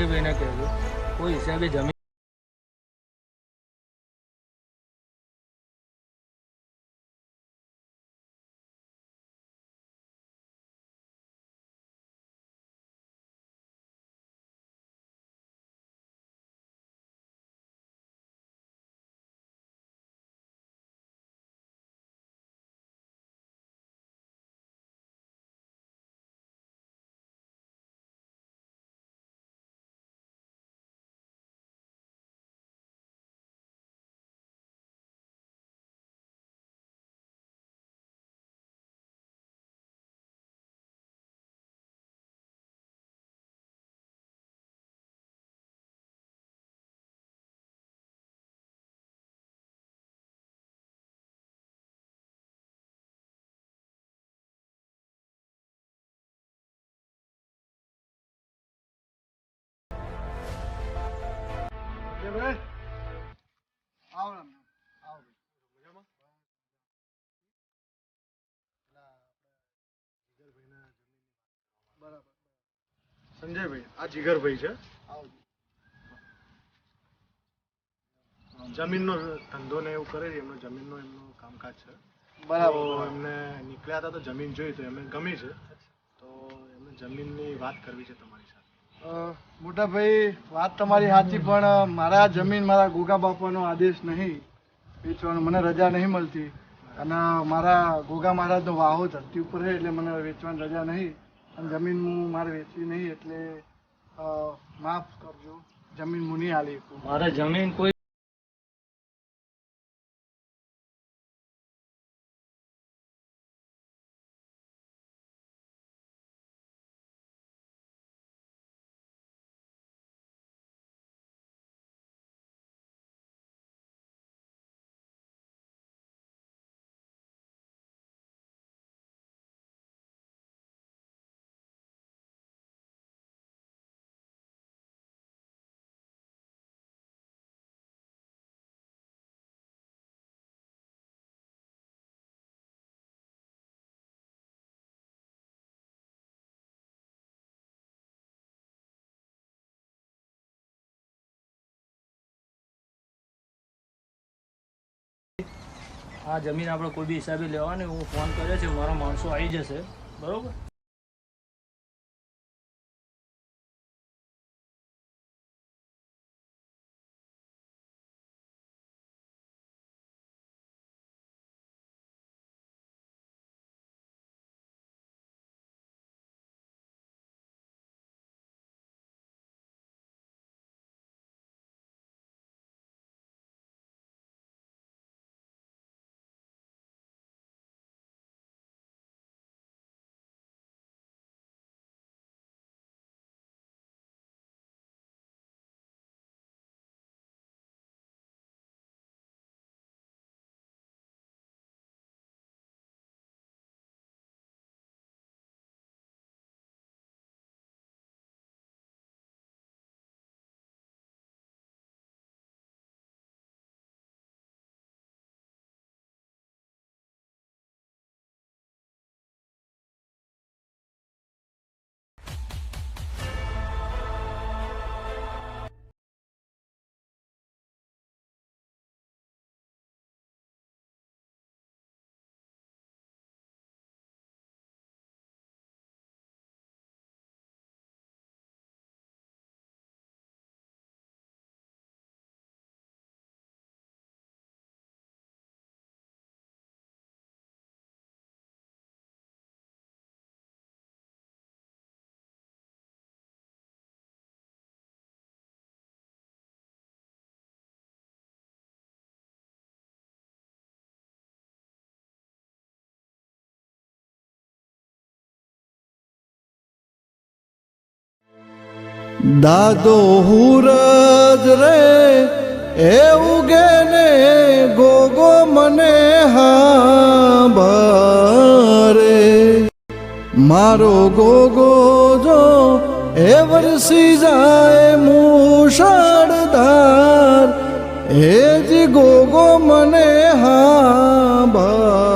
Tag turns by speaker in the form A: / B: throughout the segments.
A: સંજયભાઈને કહેજો કોઈ હિસાબે જમીન
B: સંજયભાઈ આ જીગરભાઈ છે. જમીનનો ધંધો ને એવું કરે છે એમનો જમીનનો એમનું કામકાજ છે.
C: બરાબર.
B: એમને નીકળ્યા હતા તો જમીન જોઈ તો એમને ગમી છે. તો એમને જમીનની વાત કરવી છે તમારી.
C: મોટા ભાઈ વાત તમારી સાચી, પણ મારા જમીન, મારા ગોગા બાપાનો આદેશ નહીં. વેચવાનો મને રજા નહીં મળતી. અને મારા ગોગા મહારાજનો વાહો ધરતી ઉપર છે, એટલે મને વેચવાની રજા નહીં. અને જમીન હું મારે વેચવી નહીં, એટલે માફ કરજો. જમીન હું નહીં હાલી
A: મારે જમીન કોઈ આ જમીન આપણે કોઈ બી હિસાબે લેવાની, હું ફોન કર્યો છે, મારા માણસો આવી જશે. બરોબર?
C: દાદો હુરજ રે, એ ઉગે ને ગોગો મને હા રે મારો ગોગો જો એ વરસી જાય મુશળધાર એ જ ગોગો મને હાંભરે.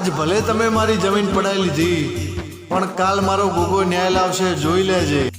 C: આજ ભલે તમે મારી જમીન પડાવી લીધી, પણ કાલ મારો ગોગો ન્યાય લાવશે, જોઈ લેજે.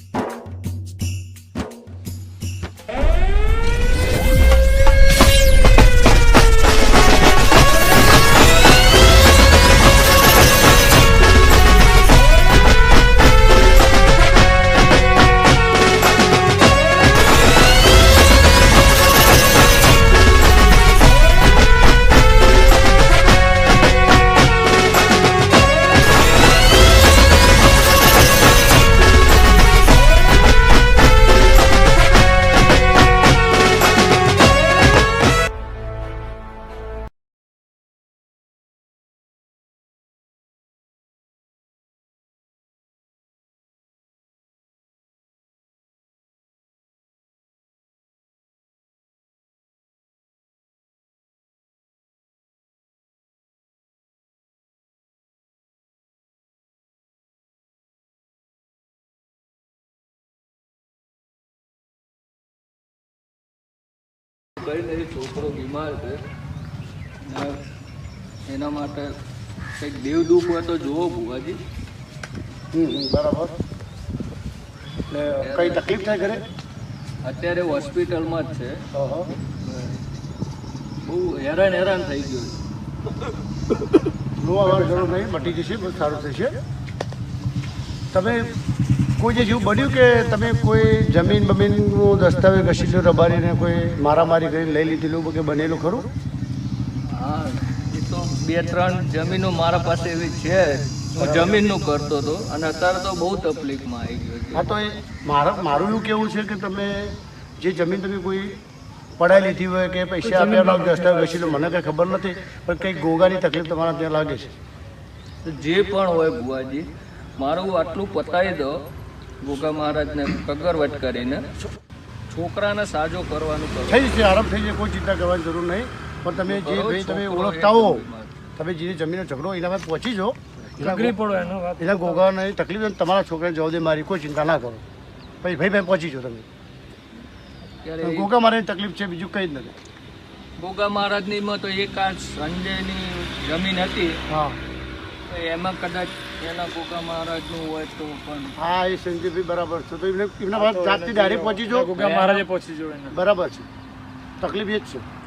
D: કઈ નહીં છોકરો બીમાર છે. ને એના માટે કંઈક દેવ દુઃખ હોય તો જુઓ બુવાજી
E: બરાબર. એટલે કઈ તકલીફ થાય ઘરે?
D: અત્યારે હોસ્પિટલમાં જ છે. બહુ હેરાન હેરાન થઈ ગયું
E: રોવા વાળા જરૂર નહીં મટી જશે બહુ સારું થશે. તમે કોઈ જે જેવું બન્યું કે તમે કોઈ જમીન બમીનનું દસ્તાવેજ ઘસીલું રબારીને કોઈ મારામારી કરીને લઈ લીધેલું કે બનેલું ખરું?
D: હા એ તો બે ત્રણ જમીનો મારા પાસે એવી છે. હું જમીનનું કરતો હતો અને અત્યારે તો બહુ તકલીફમાં આવી ગયો
E: હા તો એ મારા મારું એવું કેવું છે કે તમે જે જમીન તમે કોઈ પડાઈ લીધી હોય કે પૈસા હોય દસ્તાવેજ ઘસીલું મને કંઈ ખબર નથી પણ કંઈક ગોગાની તકલીફ તમારા ત્યાં લાગે છે.
D: તો જે પણ હોય બુવાજી મારું આટલું પતાવી દો ગોગા મહારાજને કગરવટ કરીને છોકરાને સાજો કરવાનું કરો.
E: થઈ જશે આરામ થઈ જશે કોઈ ચિંતા કરવાની જરૂર નહીં. પણ તમે જે ભાઈ તમે ઓળખતા હો તમે જે જમીનનો ઝઘડો એના પર પહોંચી જો એના ગોગાને તકલીફ ને તમારા છોકરાને જવાબ દે મારી કોઈ ચિંતા ના કરો. ભાઈ ભાઈ ભાઈ પહોંચી જો તમે. ગોગા મહારાજની તકલીફ છે બીજું કંઈ જ નથી.
D: ગોગા મહારાજની માં તો એક આ સંજયની જમીન હતી.
E: હા.
D: એમાં કદાચ એના ગોગા મહારાજનું હોય તો પણ.
E: હા એ સંજયભાઈ બરાબર છે. તો એમને એમના જાતથી ડાયરેક્ટ પહોંચી જાઓ
A: ગોગા મહારાજે પહોંચી એને.
E: બરાબર છે. તકલીફ એ જ છે.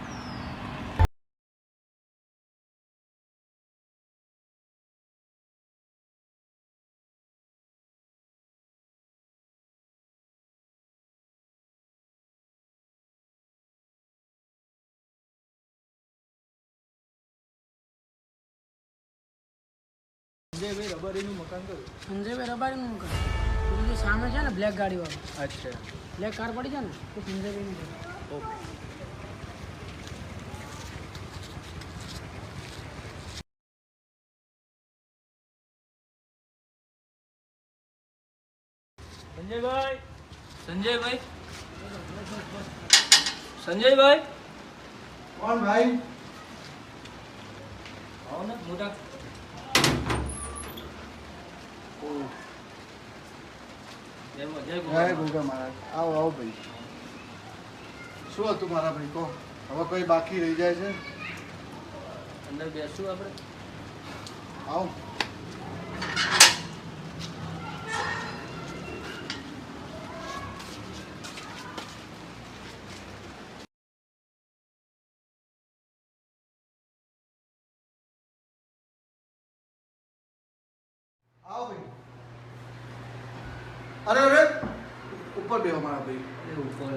F: સંજયભાઈ રબારીનું મકાન પેલું જે સામે છે ને બ્લેક ગાડીવાળું
D: અચ્છા.
F: બ્લેક કાર પડી છે ને તો સંજયભાઈનું છે.
A: સંજયભાઈ?
D: સંજયભાઈ? સંજયભાઈ?
C: કોણ ભાઈ?
D: આવો ને મોટા જય ગોગા.
C: મહારાજ. આવો આવો ભાઈ. શું હતું મારા ભાઈ? કહો. હવે કોઈ બાકી રહી જાય છે?
D: અંદર બેસું આપણે?
C: આવો ભાઈ અરે અરે ઉપર બેહો મારા ભાઈ.
D: એ ઉપર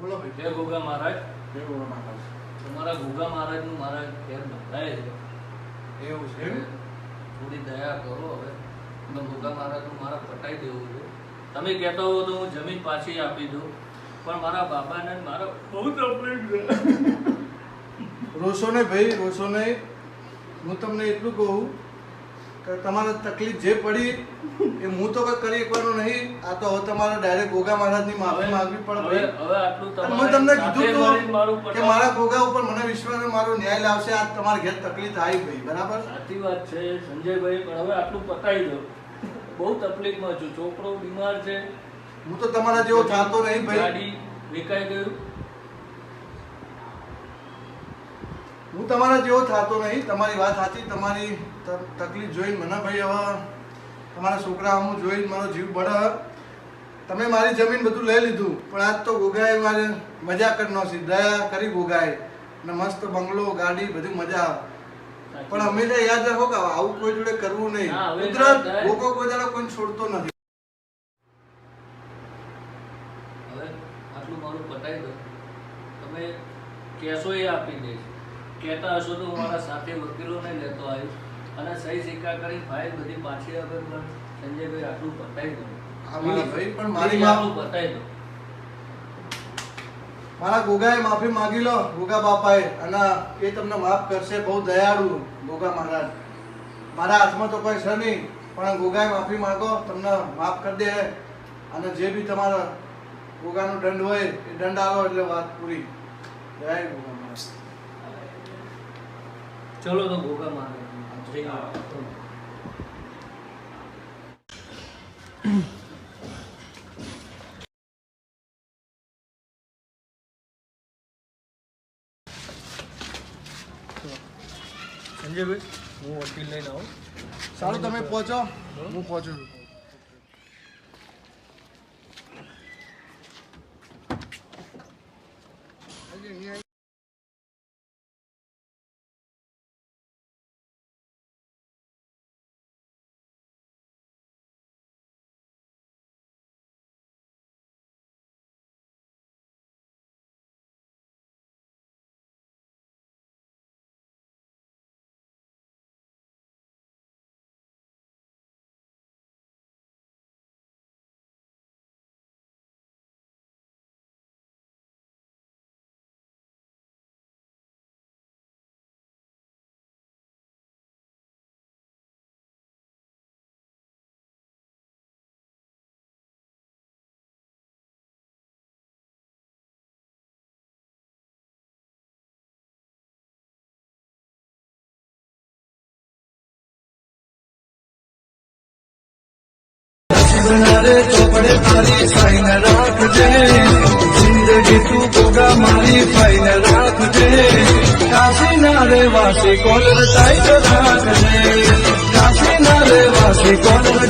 C: બોલો ભાઈ.
D: જય ગોગા મહારાજ.
C: જય ગોગા મહારાજ.
D: તમારા ગોગા મહારાજનું મારા ઘેર બંધાય છે.
C: એવું છે
D: થોડી દયા કરો હવે. મેં ગોગા મહારાજનું મારા પટાઈ દેવું છે. તમે કહેતા હો તો હું જમીન પાછી આપી દઉં. પણ મારા બાબાને મારા બહુ તકલીફ છે.
C: રોશો ને ભાઈ રોશો ને હું તમને એટલું કહું તમારે તકલીફ જે પડી એ હું તો કઈ કરી શકવાનો નહીં. આ તો હવે તમારે ડાયરેક્ટ ગોગા મહારાજની માફી માંગવી પડે
D: હવે આટલું
C: મેં તમને કીધું તો કે મારા ગોગા ઉપર મને વિશ્વાસ મારો ન્યાય લાવશે. આ તમારે ઘેર તકલીફ આવી ભાઈ બરાબર?
D: સાચી વાત છે સંજયભાઈ પણ હવે આટલું પતાવી દો. બહુ તકલીફમાં છું. છોકરો બીમાર છે.
C: હું તો તમારા જેવો થતો નહીં ભાઈ.
D: ગાડી વેકાઈ ગયું.
C: હું તમારા જેવો થતો નહીં. તમારી વાત સાચી તમારી તકલીફ જોઈને મને ભાઈ હવે. તમારા છોકરા હું જોઈને મારો જીવ બળે તમે મારી જમીન બધું લઈ લીધું પણ આજ તો ગોગાએ મારે મજા કરી નોસી દયા કરી ગોગાએ. ને મસ્ત બંગલો ગાડી બધી મજા આવે. પણ હંમેશા યાદ રાખો કે આવું કોઈ જોડે કરવું નહીં. કુદરત. ગોગો કોઈ દાડો કોઈને છોડતો નથી.
D: હવે આટલું મારું પતાવી દો. તમે કેસો એ આપી દઈશ. કહેતા હશો તો મારા સાથે વકીલોને લેતો આવ્યો. અને સહી સિક્કા કરી ફાઇલ બધી પાછી આપે પણ સંજયભાઈ આટલું પતાવી દો.
C: મારા ભાઈ, પણ મારી
D: આટલું પતાવી દો.
C: મારા ગોગાએ માફી માંગી લો ગોગા બાપાએ. અને એ તમને માફ કરશે બહુ દયાળુ ગોગા મહારાજ. મારા હાથમાં તો કોઈ છે નહીં પણ ગોગાએ માફી માંગો તમને માફ કરી દે. અને જે બી તમારા ગોગાનો દંડ હોય એ દંડ આવો એટલે વાત પૂરી. જય ગોગા
D: ચલો તો ભોગા મારે.
A: સંજયભાઈ હું વકીલ લઈને આવું.
C: સારું તમે પહોંચો. હું. પહોંચું છું.
G: বাসি কলর টাইট রাখলে। কাশি না রে বাসি কলর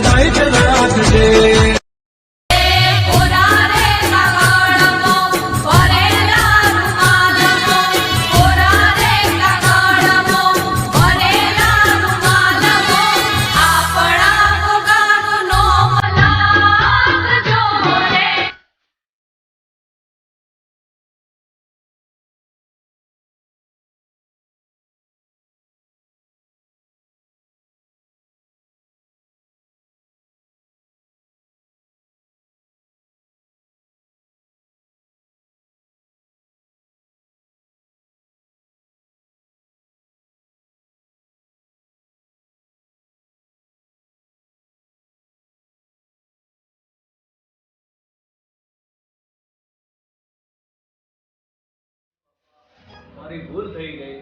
D: મારી ભૂલ થઈ ગઈ.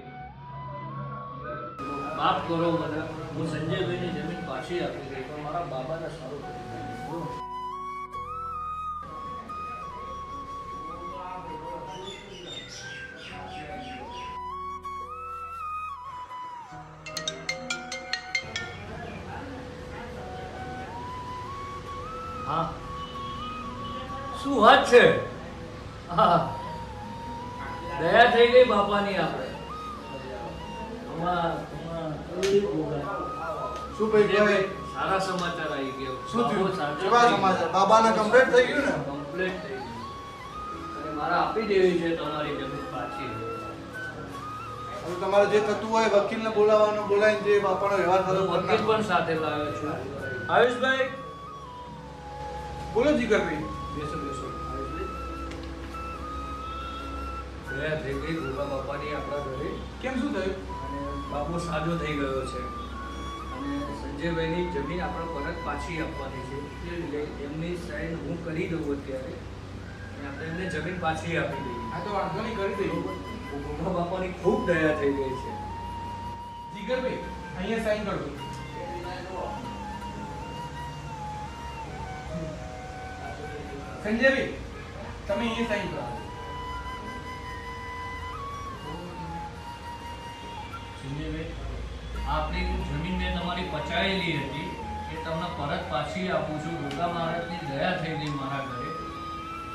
D: માફ કરો મને. હું સંજયભાઈની જમીન પાછી આપી ગઈ, પણ મારા બાબાને સારું કરી શું વાત છે? હા. દયા થઈ ગઈ બાપાની આપણે.
C: શું ભાઈ ભાઈ
D: સારા સમાચાર આવી ગયા.
C: શું થયું? કેવા સમાચાર? બાબાને કમ્પ્લીટ થઈ ગયું ને?
D: કમ્પ્લીટ થઈ ગયું. મારા મારે આપી દેવી છે તમારી જમીન પાછી.
C: હવે તમારે જે થતું હોય વકીલને બોલાવવાનો બોલાવીને જે બાપાનો વ્યવહાર થતો
D: વકીલ પણ સાથે લાવ્યો છું. આયુષભાઈ
C: બોલો જીગરભાઈ.
D: બેસો દયા થઈ ગઈ ભોગા બાપાની આપણા ઘરે
C: કેમ શું થયું?
D: અને બાપુ સાજો થઈ ગયો છે. અને સંજયભાઈની જમીન આપણે પરત પાછી આપવાની છે. એટલે એમની સાઈન હું કરી દઉં અત્યારે. આપણે એમને જમીન પાછી આપી દઈએ.
C: હા તો વાંધો નહીં કરી દઈએ.
D: ભોગા બાપાની ખૂબ દયા થઈ ગઈ છે.
C: જીગરભાઈ અહીંયા સાઈન કરજો સંજયભાઈ તમે અહીંયા સાઈન કરો.
D: આપણી જમીન મેં તમારી પચાવેલી હતી, એ તમને પરત પાછી આપું છું. ગોગા મહારાજની દયા થઈ ગઈ મારા ઘરે.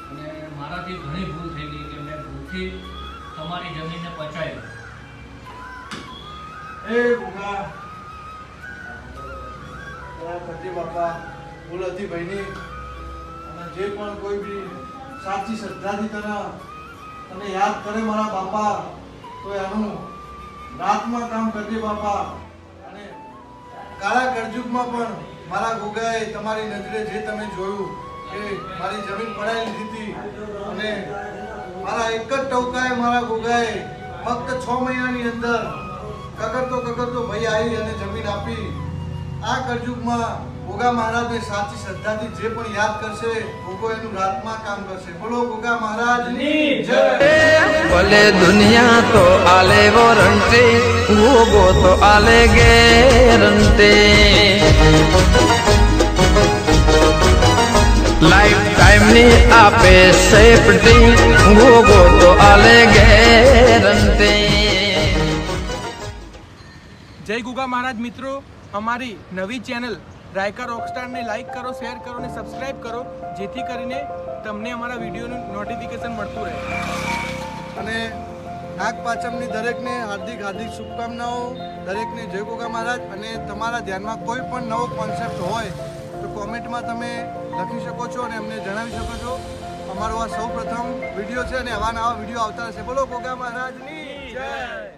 D: અને મારાથી ઘણી ભૂલ થઈ ગઈ કે મેં ભૂલથી તમારી જમીનને પચાવી
C: એ ગોગા. કરજે બાપા, ભૂલ હતી ભાઈની. અને જે પણ કોઈ બી સાચી શ્રદ્ધાથી તને તને યાદ કરે મારા બાપા, તો એનું રાતમાં કામ કરજે બાપા. અને કાળા કરજુગમાં પણ મારા ગોગાએ તમારી નજરે જે તમે જોયું કે મારી જમીન પડાવી લીધી હતી. અને મારા એક જ ટવકાએ મારા ગોગાએ ફક્ત છ મહિનાની અંદર કગરતો કગરતો ભાઈ આવી અને જમીન આપી. આ કળયુગમાં ગોગા મહારાજને સાચી શ્રદ્ધાથી જે પણ યાદ કરશે ગોગો એનું રાતમાં કામ કરશે. બોલો ગોગા મહારાજની જય.
H: ભલે દુનિયા તો આલે વોરંટે ગોગો તો આલે ગેરંટે. લાઈફ ટાઈમની આપે સેફટી ગોગો તો આલે ગેરંટે.
I: જય ગુગા મહારાજ મિત્રો અમારી નવી ચેનલ રાયકા રોકસ્ટારને લાઈક કરો શેર કરો અને સબસ્ક્રાઇબ કરો, જેથી કરીને તમને અમારા વિડીયોનું નોટિફિકેશન મળતું રહે.
C: અને નાગ પાચમની દરેકને હાર્દિક હાર્દિક શુભકામનાઓ, દરેકને જય ગોગા મહારાજ. અને તમારા ધ્યાનમાં કોઈ પણ નવો કોન્સેપ્ટ હોય તો કોમેન્ટમાં તમે લખી શકો છો અને અમને જણાવી શકો છો. અમારો આ સૌ પ્રથમ વીડિયો છે અને આવા નવા વીડિયો આવતા રહેશે. બોલો ગોગા મહારાજની જય!